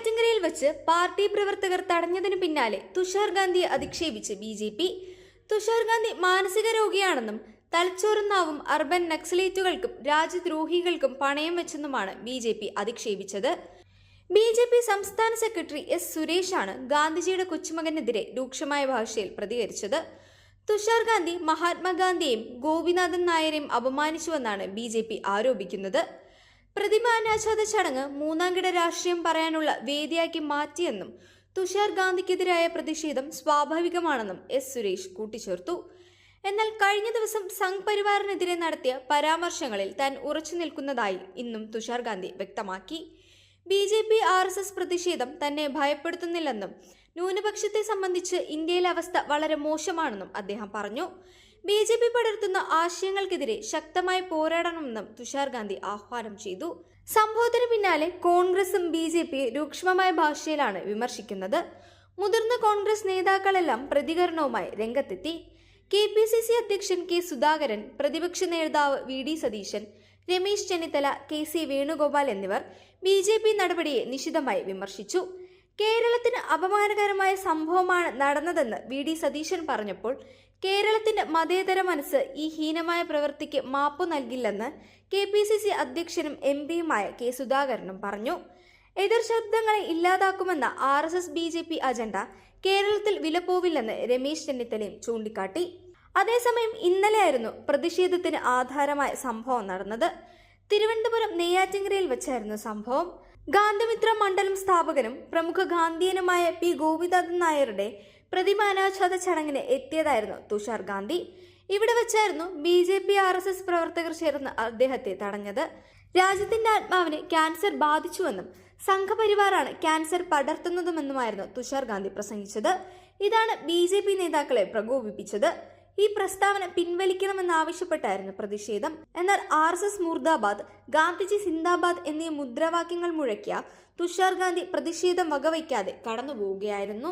നെയ്യാറ്റിങ്കരയിൽ വെച്ച് പാർട്ടി പ്രവർത്തകർ തടഞ്ഞതിനു പിന്നാലെ തുഷാർ ഗാന്ധിയെ അധിക്ഷേപിച്ച് B J P. Tushar Gandhi മാനസിക രോഗിയാണെന്നും തലച്ചോറുന്നാവും അർബൻ നക്സലേറ്റുകൾക്കും രാജ്യദ്രോഹികൾക്കും പണയം വെച്ചെന്നുമാണ് ബി ജെ പി അധിക്ഷേപിച്ചത്. ബി ജെ പി സംസ്ഥാന സെക്രട്ടറി എസ് സുരേഷാണ് ഗാന്ധിജിയുടെ കൊച്ചുമകനെതിരെ രൂക്ഷമായ ഭാഷയിൽ പ്രതികരിച്ചത്. തുഷാർ ഗാന്ധി മഹാത്മാഗാന്ധിയെയും ഗോപിനാഥൻ നായരെയും അപമാനിച്ചുവെന്നാണ് ബി ആരോപിക്കുന്നത്. പ്രതിമ ചടങ്ങ് മൂന്നാംകിട രാഷ്ട്രീയം പറയാനുള്ള വേദിയാക്കി മാറ്റിയെന്നും തുഷാർ ഗാന്ധിക്കെതിരായ പ്രതിഷേധം സ്വാഭാവികമാണെന്നും എസ് സുരേഷ് കൂട്ടിച്ചേർത്തു. എന്നാൽ കഴിഞ്ഞ ദിവസം സംഘ് പരിവാറിനെതിരെ നടത്തിയ പരാമർശങ്ങളിൽ താൻ ഉറച്ചു നിൽക്കുന്നതായി ഇന്നും തുഷാർ ഗാന്ധി വ്യക്തമാക്കി. B J P R S S പ്രതിഷേധം തന്നെ ഭയപ്പെടുത്തുന്നില്ലെന്നും ന്യൂനപക്ഷത്തെ സംബന്ധിച്ച് ഇന്ത്യയിലെ അവസ്ഥ വളരെ മോശമാണെന്നും അദ്ദേഹം പറഞ്ഞു. ബി ജെ പി പടർത്തുന്ന ആശയങ്ങൾക്കെതിരെ ശക്തമായി പോരാടണമെന്നും തുഷാർ ഗാന്ധി ആഹ്വാനം ചെയ്തു. സംഭവത്തിന് പിന്നാലെ കോൺഗ്രസും ബി ജെ പി രൂക്ഷമായ ഭാഷയിലാണ് വിമർശിക്കുന്നത്. മുതിർന്ന കോൺഗ്രസ് നേതാക്കളെല്ലാം പ്രതികരണവുമായി രംഗത്തെത്തി. കെ പി സി സി അധ്യക്ഷൻ കെ സുധാകരൻ പ്രതിപക്ഷ നേതാവ് V D Satheesan Ramesh Chennithala K C Venugopal എന്നിവർ ബി ജെ പി നടപടിയെ നിശിതമായി വിമർശിച്ചു. കേരളത്തിന് അപമാനകരമായ സംഭവമാണ് നടന്നതെന്ന് വി ഡി സതീശൻ പറഞ്ഞപ്പോൾ കേരളത്തിന്റെ മതേതര മനസ്സ് ഈ ഹീനമായ പ്രവൃത്തിക്ക് മാപ്പു നൽകില്ലെന്ന് കെ പി സി സി അധ്യക്ഷനും എം പിയുമായ കെ സുധാകരനും പറഞ്ഞു. എതിർ ശബ്ദങ്ങളെ ഇല്ലാതാക്കുമെന്ന R S S B J P agenda കേരളത്തിൽ വിലപ്പോവില്ലെന്ന് രമേശ് ചെന്നിത്തലയും ചൂണ്ടിക്കാട്ടി. അതേസമയം ഇന്നലെയായിരുന്നു പ്രതിഷേധത്തിന് ആധാരമായ സംഭവം നടന്നത്. തിരുവനന്തപുരം നെയ്യാറ്റിങ്കരയിൽ വെച്ചായിരുന്നു സംഭവം. ഗാന്ധിമിത്ര മണ്ഡലം സ്ഥാപകനും പ്രമുഖ ഗാന്ധിയനുമായ പി ഗോപിനാഥൻ നായരുടെ പ്രതിമ അനാച്ഛാദ ചടങ്ങിന് എത്തിയതായിരുന്നു തുഷാർ ഗാന്ധി. ഇവിടെ വെച്ചായിരുന്നു B J P R S S പ്രവർത്തകർ ചേർന്ന് അദ്ദേഹത്തെ തടഞ്ഞത്. രാജ്യത്തിന്റെ ആത്മാവിനെ ക്യാൻസർ ബാധിച്ചുവെന്നും സംഘപരിവാറാണ് ക്യാൻസർ പടർത്തുന്നതുമെന്നുമായിരുന്നു തുഷാർ ഗാന്ധി പ്രസംഗിച്ചത്. ഇതാണ് ബി ജെ പി നേതാക്കളെ പ്രകോപിപ്പിച്ചത്. ഈ പ്രസ്താവന പിൻവലിക്കണമെന്നാവശ്യപ്പെട്ടായിരുന്നു പ്രതിഷേധം. എന്നാൽ ആർ എസ് എസ് മുർദാബാദ് ഗാന്ധിജി സിന്ദാബാദ് എന്നീ മുദ്രാവാക്യങ്ങൾ മുഴക്കിയ തുഷാർ ഗാന്ധി പ്രതിഷേധം വകവയ്ക്കാതെ കടന്നുപോവുകയായിരുന്നു.